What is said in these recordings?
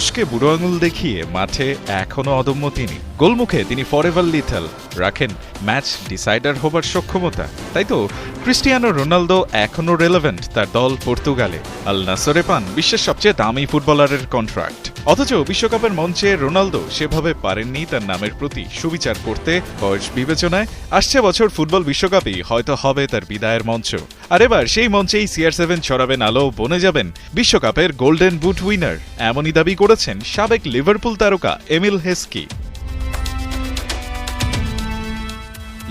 মানুষকে বুড়ো আঙুল দেখিয়ে মাঠে এখনও অদম্য তিনি। গোলমুখে তিনি ফরেভার লিথাল রাখেন ম্যাচ ডিসাইডার হবার সক্ষমতা। তাই তো, ক্রিস্টিয়ানো রোনালদো এখনও রেলেভেন্ট তার দল পর্তুগালে। আল নাসরে পান বিশ্বের সবচেয়ে দামি ফুটবলারের কন্ট্রাক্ট অথচ বিশ্বকাপের মঞ্চে রোনালদো সেভাবে পারেননি তার নামের প্রতি সুবিচার করতে বয়স বিবেচনায়। আসছে বছর ফুটবল বিশ্বকাপই, হয়তো হবে তার বিদায়ের মঞ্চ। আর এবার সেই মঞ্চেই সিআর সেভেন ছড়াবেন আলো, বনে যাবেন বিশ্বকাপের গোল্ডেন বুট উইনার। এমনই দাবি করেছেন সাবেক লিভারপুল তারকা এমিল হেস্কি।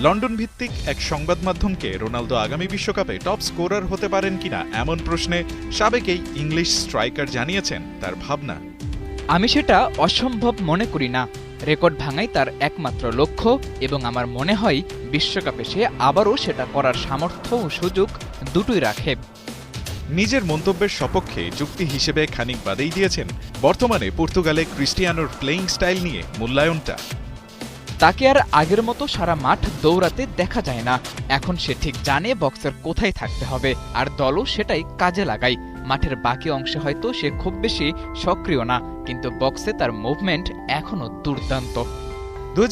লন্ডন ভিত্তিক এক সংবাদ মাধ্যমকে রোনালদো আগামী বিশ্বকাপে টপ স্কোরার হতে পারেন কিনা এমন প্রশ্নে সাবেক এই ইংলিশ স্ট্রাইকার জানিয়েছেন তার ভাবনা। আমি সেটা অসম্ভব মনে করি না। রেকর্ড ভাঙাই তার একমাত্র লক্ষ্য এবং আমার মনে হয় বিশ্বকাপে সে আবারও সেটা করার সামর্থ্য ও সুযোগ দুটোই রাখে। নিজের মন্তব্যের সপক্ষে যুক্তি হিসেবে খানিক বাদেই দিয়েছেন বর্তমানে পর্তুগালে ক্রিস্টিয়ানোর প্লেইং স্টাইল নিয়ে মূল্যায়নটা। তাকে আর আগের মতো সারা মাঠ দৌড়াতে দেখা যায় না। এখন সে ঠিক জানে বক্সের কোথায় থাকতে হবে আর দলও সেটাই কাজে লাগায়। মাঠের বাকি অংশে হয়তো সে খুব বেশি সক্রিয় না, কিন্তু বক্সে তার মুভমেন্ট এখনও দুর্দান্ত। দু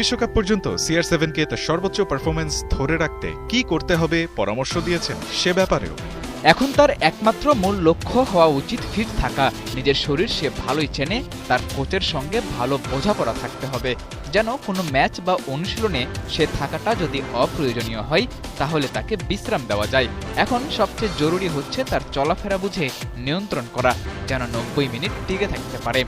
বিশ্বকাপ পর্যন্ত সিআর সেভেনকে তার সর্বোচ্চ পারফরমেন্স ধরে রাখতে কি করতে হবে পরামর্শ দিয়েছেন সে ব্যাপারেও। এখন তার একমাত্র মূল লক্ষ্য হওয়া উচিত ফিট থাকা। নিজের শরীর সে ভালোই চেনে, তার কোচের সঙ্গে ভালো বোঝাপড়া থাকতে হবে। যেন কোনো ম্যাচ বা অনুশীলনে সে থাকাটা যদি অপ্রয়োজনীয় হয়, তাহলে তাকে বিশ্রাম দেওয়া যায়। এখন সবচেয়ে জরুরি হচ্ছে তার চলাফেরা বুঝে নিয়ন্ত্রণ করা, যেন নব্বই মিনিট টিকে থাকতে পারে।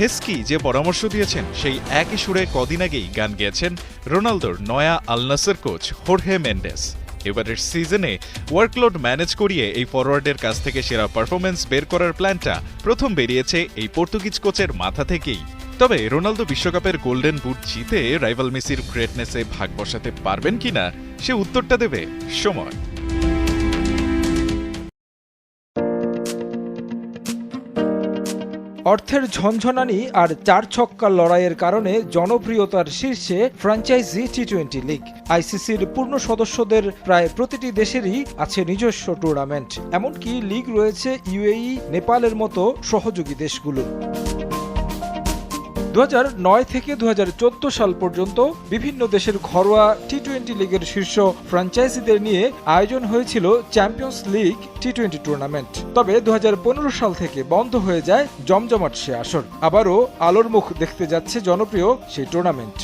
হেস্কি যে পরামর্শ দিয়েছেন, সেই একই সুরে কদিন আগেই গান গেয়েছেন রোনালদোর নয়া আলনাসের কোচ হোর্হে মেন্ডেস। এবারের সিজনে ওয়ার্কলোড ম্যানেজ করিয়ে এই ফরওয়ার্ডের কাছ থেকে সেরা পারফরমেন্স বের করার প্ল্যানটা প্রথম বেরিয়েছে এই পর্তুগিজ কোচের মাথা থেকেই। তবে রোনালদো বিশ্বকাপের গোল্ডেন বুট জিতে রাইভাল মেসির গ্রেটনেসে ভাগ বসাতে পারবেন কিনা সে উত্তরটা দেবে সময়। অর্থের ঝনঝনানি আর চার ছক্কা লড়াইয়ের কারণে জনপ্রিয়তার শীর্ষে ফ্র্যাঞ্চাইজি টি টোয়েন্টি লিগ। আইসিসির পূর্ণ সদস্যদের প্রায় প্রতিটি দেশেরই আছে নিজস্ব টুর্নামেন্ট। এমনকি লিগ রয়েছে ইউএই, নেপালের মতো সহযোগী দেশগুলো। দু হাজার নয় থেকে দু হাজার চোদ্দ সাল পর্যন্ত বিভিন্ন দেশের ঘরোয়া টি টোয়েন্টি লিগের শীর্ষ ফ্র্যাঞ্চাইজিদের নিয়ে আয়োজন হয়েছিল champions league T twenty tournament তবে দু হাজার পনেরো সাল থেকে বন্ধ হয়ে যায় জমজমাট সে আসর। আবারও আলোর মুখ দেখতে যাচ্ছে জনপ্রিয় সেই টুর্নামেন্ট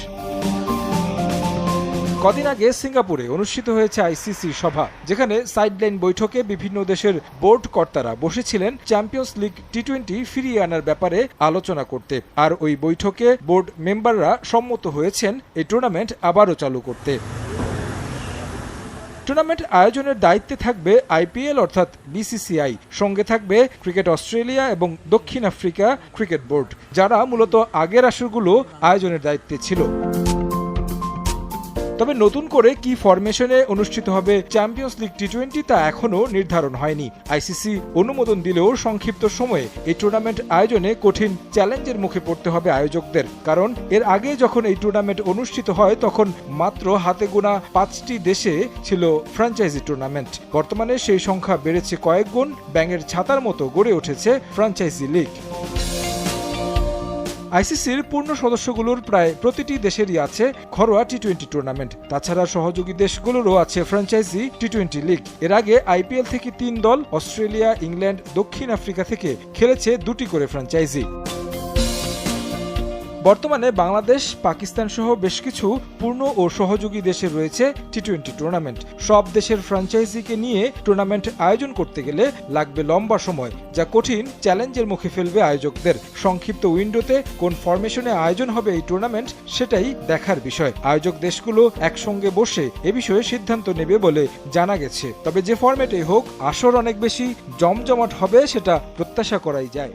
কদিন আগে সিঙ্গাপুরে অনুষ্ঠিত হয়েছে আইসিসি সভা, যেখানে সাইডলাইন বৈঠকে বিভিন্ন দেশের বোর্ড কর্তারা বসেছিলেন চ্যাম্পিয়ন্স লিগ টি টোয়েন্টি ফিরিয়ে আনার ব্যাপারে আলোচনা করতে। আর ওই বৈঠকে বোর্ড মেম্বাররা সম্মত হয়েছেন এই টুর্নামেন্ট আবারও চালু করতে। টুর্নামেন্ট আয়োজনের দায়িত্বে থাকবে আইপিএল অর্থাৎ বিসিসিআই সঙ্গে থাকবে ক্রিকেট অস্ট্রেলিয়া এবং দক্ষিণ আফ্রিকা ক্রিকেট বোর্ড যারা মূলত আগের আসরগুলো আয়োজনের দায়িত্বে ছিল। তবে নতুন করে কি ফরমেশনে অনুষ্ঠিত হবে চ্যাম্পিয়ন্স লিগ টি টোয়েন্টি তা এখনও নির্ধারণ হয়নি। আইসিসি অনুমোদন দিলেও সংক্ষিপ্ত সময়ে এই টুর্নামেন্ট আয়োজনে কঠিন চ্যালেঞ্জের মুখে পড়তে হবে আয়োজকদের। কারণ এর আগে যখন এই টুর্নামেন্ট অনুষ্ঠিত হয়, তখন মাত্র হাতে গোনা পাঁচটি দেশে ছিল ফ্র্যাঞ্চাইজি টুর্নামেন্ট বর্তমানে সেই সংখ্যা বেড়েছে কয়েক গুণ, ব্যাঙের ছাতার মতো গড়ে উঠেছে ফ্র্যাঞ্চাইজি লিগ আইসিসির পূর্ণ সদস্যগুলোর প্রায় প্রতিটি দেশেরই আছে ঘরোয়া টি টোয়েন্টি টুর্নামেন্ট তাছাড়া সহযোগী দেশগুলোরও আছে ফ্র্যাঞ্চাইজি টি টোয়েন্টি লিগ এর আগে আইপিএল থেকে তিন দল, অস্ট্রেলিয়া, ইংল্যান্ড, দক্ষিণ আফ্রিকা থেকে খেলেছে দুটি করে ফ্র্যাঞ্চাইজি বর্তমানে বাংলাদেশ, পাকিস্তান সহ বেশ কিছু পূর্ণ ও সহযোগী দেশে রয়েছে টি টোয়েন্টি টুর্নামেন্ট সব দেশের ফ্র্যাঞ্চাইজিকে নিয়ে টুর্নামেন্ট আয়োজন করতে গেলে লাগবে লম্বা সময়, যা কঠিন চ্যালেঞ্জের মুখে ফেলবে আয়োজকদের। সংক্ষিপ্ত উইন্ডোতে কোন ফরমেশনে আয়োজন হবে এই টুর্নামেন্ট সেটাই দেখার বিষয়। আয়োজক দেশগুলো একসঙ্গে বসে এ বিষয়ে সিদ্ধান্ত নেবে বলে জানা গেছে। তবে যে ফরম্যাটে হোক, আসর অনেক বেশি জমজমাট হবে সেটা প্রত্যাশা করাই যায়।